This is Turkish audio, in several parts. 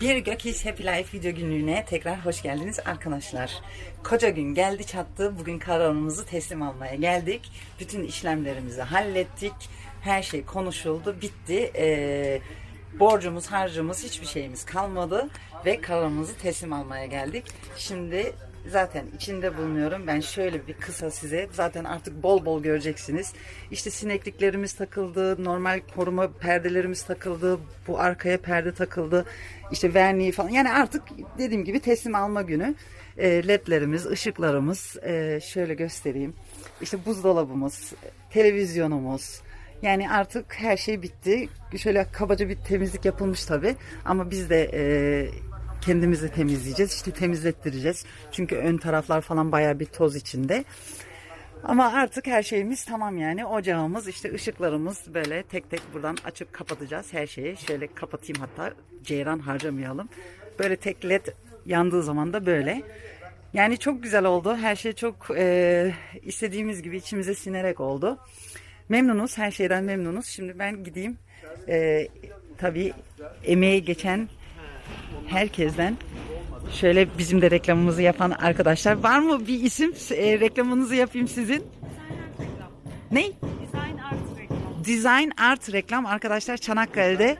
Bir Gökis Happy Life video günlüğüne tekrar hoş geldiniz arkadaşlar. Koca gün geldi çattı. Bugün karavanımızı teslim almaya geldik. Bütün işlemlerimizi hallettik. Her şey konuşuldu, bitti. Ee, borcumuz, harcımız, hiçbir şeyimiz kalmadı. Ve karavanımızı teslim almaya geldik. Şimdi zaten içinde bulunuyorum. Ben şöyle bir kısa size zaten artık bol bol göreceksiniz. İşte sinekliklerimiz takıldı, normal koruma perdelerimiz takıldı, bu arkaya perde takıldı. İşte verniği falan. Yani artık dediğim gibi teslim alma günü. E, ledlerimiz, ışıklarımız e, şöyle göstereyim. İşte buzdolabımız, televizyonumuz, yani artık her şey bitti. Şöyle kabaca bir temizlik yapılmış tabi. Ama biz de e, kendimizi temizleyeceğiz. İşte temizlettireceğiz. Çünkü ön taraflar falan bayağı bir toz içinde. Ama artık her şeyimiz tamam yani. Ocağımız işte ışıklarımız böyle tek tek buradan açıp kapatacağız her şeyi. Şöyle kapatayım hatta ceyran harcamayalım. Böyle tek led yandığı zaman da böyle. Yani çok güzel oldu. Her şey çok e, istediğimiz gibi içimize sinerek oldu. Memnunuz. Her şeyden memnunuz. Şimdi ben gideyim. E, tabii emeği geçen herkesten şöyle bizim de reklamımızı yapan arkadaşlar var mı bir isim E, reklamınızı yapayım sizin? Ne? Design Art reklam. Design Art reklam arkadaşlar Çanakkale'de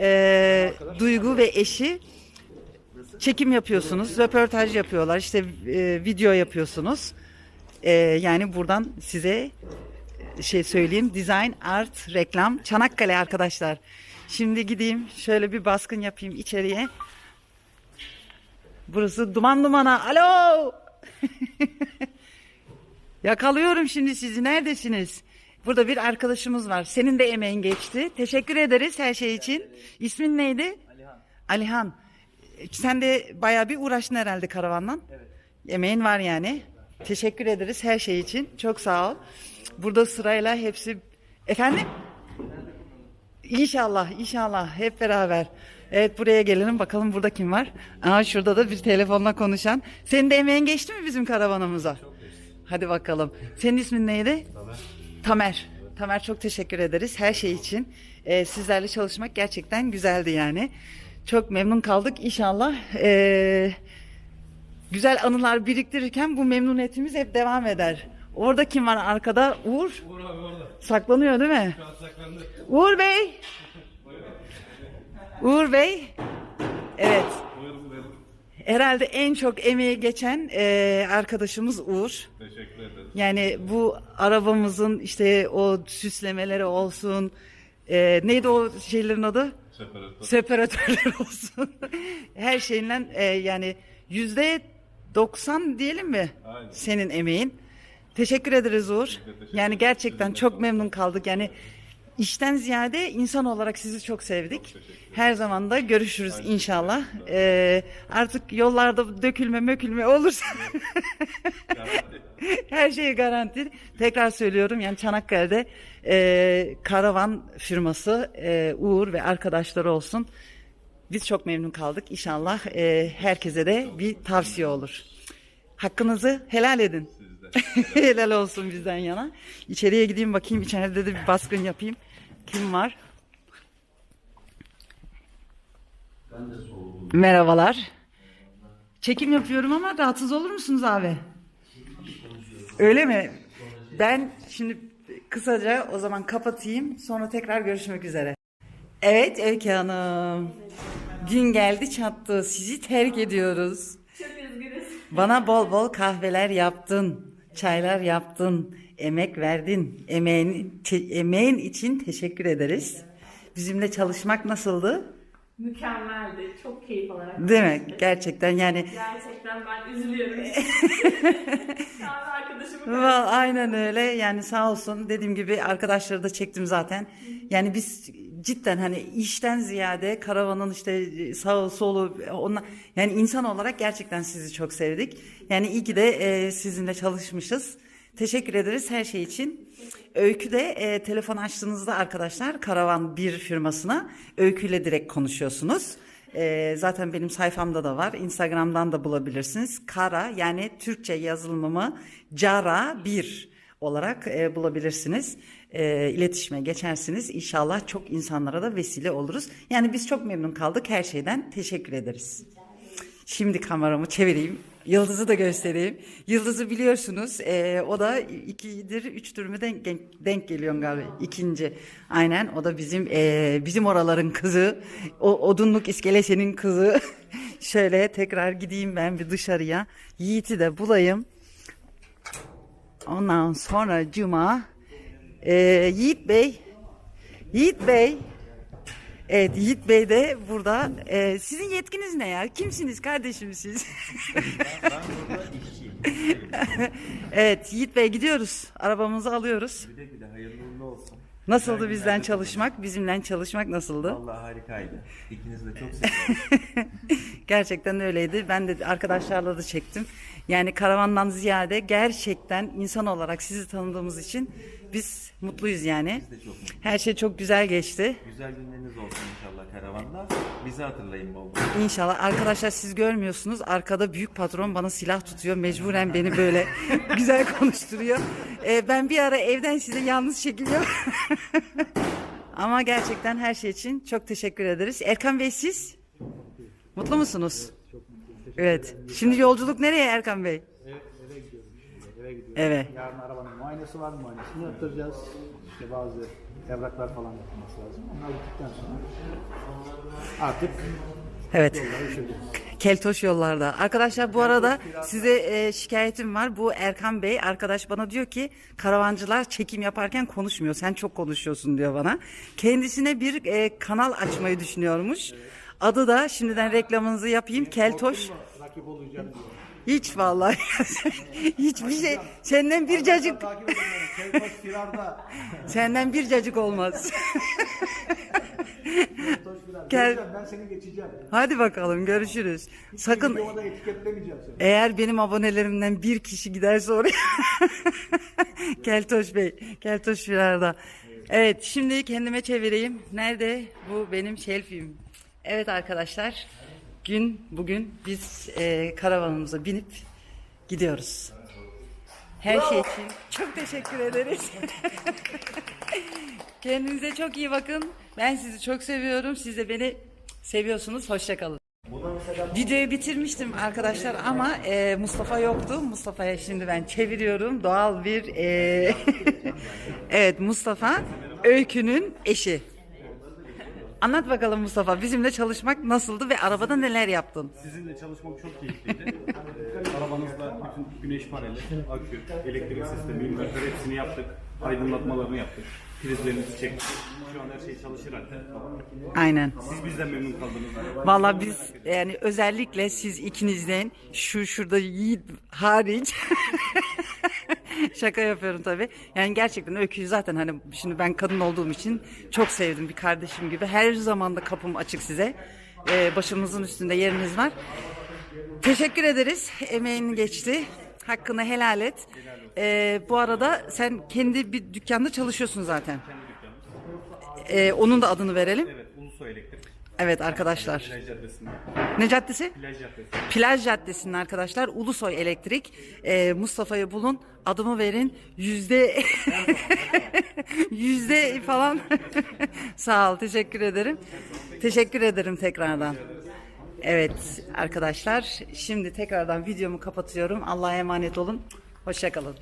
e, Duygu ve eşi çekim yapıyorsunuz, röportaj yapıyorlar, işte e, video yapıyorsunuz. E, yani buradan size şey söyleyeyim, Design Art reklam Çanakkale arkadaşlar. Şimdi gideyim şöyle bir baskın yapayım içeriye. Burası duman dumana. Alo! Yakalıyorum şimdi sizi. Neredesiniz? Burada bir arkadaşımız var. Senin de emeğin geçti. Teşekkür ederiz her şey için. İsmin neydi? Alihan. Alihan. Sen de bayağı bir uğraştın herhalde karavandan. Evet. Emeğin var yani. Teşekkür ederiz her şey için. Çok sağ ol. Burada sırayla hepsi... Efendim? İnşallah, inşallah hep beraber. Evet buraya gelelim bakalım burada kim var? Aa şurada da bir telefonla konuşan. Senin de emeğin geçti mi bizim karavanımıza? Hadi bakalım. Senin ismin neydi? Tamer. Tamer. Tamer çok teşekkür ederiz her şey için. Ee, sizlerle çalışmak gerçekten güzeldi yani. Çok memnun kaldık. İnşallah ee, güzel anılar biriktirirken bu memnuniyetimiz hep devam eder. Orada kim var arkada? Uğur. Uğur abi orada. Saklanıyor değil mi? Şu an saklandı. Uğur Bey. Uğur Bey. Evet. Buyurun buyurun. Herhalde en çok emeği geçen e, arkadaşımız Uğur. Teşekkür ederiz. Yani bu arabamızın işte o süslemeleri olsun. E, neydi o şeylerin adı? Separatör. Separatörler olsun. Her şeyinden e, yani yüzde 90 diyelim mi? Aynen. Senin emeğin. Teşekkür ederiz Uğur. teşekkür Yani gerçekten çok memnun kaldık. Yani işten ziyade insan olarak sizi çok sevdik. Her zaman da görüşürüz inşallah. Ee, artık yollarda dökülme mökülme olursa her şey garanti. Tekrar söylüyorum yani Çanakkale'de e, karavan firması e, Uğur ve arkadaşları olsun. Biz çok memnun kaldık. İnşallah e, herkese de bir tavsiye olur. Hakkınızı helal edin. helal olsun bizden yana. İçeriye gideyim bakayım. içeride de bir baskın yapayım. Kim var? Merhabalar. Çekim yapıyorum ama rahatsız olur musunuz abi? Öyle mi? Ben şimdi kısaca o zaman kapatayım. Sonra tekrar görüşmek üzere. Evet Öykü Hanım. Gün geldi çattı. Sizi terk ediyoruz. Bana bol bol kahveler yaptın. Çaylar yaptın. Emek verdin. Emeğin, te- emeğin için teşekkür ederiz. Bizimle çalışmak nasıldı? Mükemmeldi. Çok keyif alarak. Değil mi? çalıştık. Gerçekten yani Gerçekten ben üzülüyorum. Kahve arkadaşımı Aynen öyle yani sağ olsun dediğim gibi arkadaşları da çektim zaten. Yani biz cidden hani işten ziyade karavanın işte sağı solu onlar yani insan olarak gerçekten sizi çok sevdik. Yani iyi ki de e, sizinle çalışmışız. Teşekkür ederiz her şey için. Öykü de e, telefon açtığınızda arkadaşlar Karavan 1 firmasına öyküyle direkt konuşuyorsunuz. E, zaten benim sayfamda da var. Instagram'dan da bulabilirsiniz. Kara yani Türkçe yazılımı Cara 1 olarak e, bulabilirsiniz. E, iletişime geçersiniz. İnşallah çok insanlara da vesile oluruz. Yani biz çok memnun kaldık her şeyden. Teşekkür ederiz. Şimdi kameramı çevireyim. Yıldız'ı da göstereyim. Yıldız'ı biliyorsunuz. eee, o da ikidir, üçtür mü denk, denk, geliyor galiba. İkinci. Aynen. O da bizim eee, bizim oraların kızı. O odunluk iskelesenin kızı. Şöyle tekrar gideyim ben bir dışarıya. Yiğit'i de bulayım. Ondan sonra Cuma. Eee, Yiğit Bey. Yiğit Bey. Evet Yiğit Bey de burada. Ee, sizin yetkiniz ne ya? Kimsiniz kardeşim siz? Ben burada işçiyim. evet Yiğit Bey gidiyoruz. Arabamızı alıyoruz. Güle güle hayırlı uğurlu olsun. Nasıldı Güzel bizden günler çalışmak? Bizimle çalışmak nasıldı? Vallahi harikaydı. İkiniz de çok seviyorum. Gerçekten öyleydi. Ben de arkadaşlarla da çektim. Yani karavandan ziyade gerçekten insan olarak sizi tanıdığımız için biz mutluyuz yani. Biz de çok mutluyuz. Her şey çok güzel geçti. Güzel günleriniz olsun inşallah karavanda. Bizi hatırlayın bol bol. İnşallah. Arkadaşlar siz görmüyorsunuz. Arkada büyük patron bana silah tutuyor. Mecburen beni böyle güzel konuşturuyor. Ee, ben bir ara evden size yalnız çekiliyorum. Ama gerçekten her şey için çok teşekkür ederiz. Erkan Bey siz? Mutlu musunuz? Evet. Şimdi yolculuk nereye Erkan Bey? Eve, eve gidiyorum. şimdi, Eve gidiyorum. Eve. Yarın arabanın muayenesi var. Muayenesini yaptıracağız. İşte bazı evraklar falan yapılması lazım. Onlar bittikten sonra artık Evet. Keltoş yollarda. Arkadaşlar bu arada size e, şikayetim var. Bu Erkan Bey arkadaş bana diyor ki karavancılar çekim yaparken konuşmuyor. Sen çok konuşuyorsun diyor bana. Kendisine bir e, kanal açmayı düşünüyormuş. Adı da şimdiden reklamınızı yapayım. Keltoş. Rakip olacağım diyor. Hiç vallahi. Hiçbir şey. Senden bir cacık. Senden bir cacık olmaz. Gel. Ben seni geçeceğim. Hadi bakalım görüşürüz. Sakın etiketlemeyeceğim seni. Eğer benim abonelerimden bir kişi giderse oraya Keltoş Bey, Keltoş Firar'da. Evet şimdi kendime çevireyim. Nerede? Bu benim selfie'm. Evet arkadaşlar gün bugün biz e, karavanımıza binip gidiyoruz. Her şey için çok teşekkür ederiz. Kendinize çok iyi bakın. Ben sizi çok seviyorum. Siz de beni seviyorsunuz. Hoşçakalın. Videoyu bitirmiştim arkadaşlar ama e, Mustafa yoktu. Mustafa'ya şimdi ben çeviriyorum. Doğal bir e, evet Mustafa Öykü'nün eşi. Anlat bakalım Mustafa bizimle çalışmak nasıldı ve arabada neler yaptın? Sizinle çalışmak çok keyifliydi. Arabanızda bütün güneş paneli, akü, elektrik sistemi, inverter hepsini yaptık. Aydınlatmalarını yaptık. Prizlerinizi çektik. Şu an her şey çalışır halde. Aynen. Siz bizden memnun kaldınız. Vallahi biz yani özellikle siz ikinizden şu şurada Yiğit hariç şaka yapıyorum tabii. Yani gerçekten öyküyü zaten hani şimdi ben kadın olduğum için çok sevdim bir kardeşim gibi. Her zaman da kapım açık size. Ee, başımızın üstünde yeriniz var. Teşekkür ederiz. Emeğin geçti. Hakkını helal et. Ee, bu arada sen kendi bir dükkanda çalışıyorsun zaten. Ee, onun da adını verelim. Evet, Ulusoy Elektrik. Evet arkadaşlar. Plaj Caddesi'nde. Ne caddesi? Plaj Caddesi. Plaj Caddesi'nin arkadaşlar Ulusoy Elektrik. Ee, Mustafa'yı bulun. Adımı verin. Yüzde yüzde falan. Sağ ol. Teşekkür ederim. Teşekkür ederim tekrardan. Evet arkadaşlar. Şimdi tekrardan videomu kapatıyorum. Allah'a emanet olun. Hoşçakalın.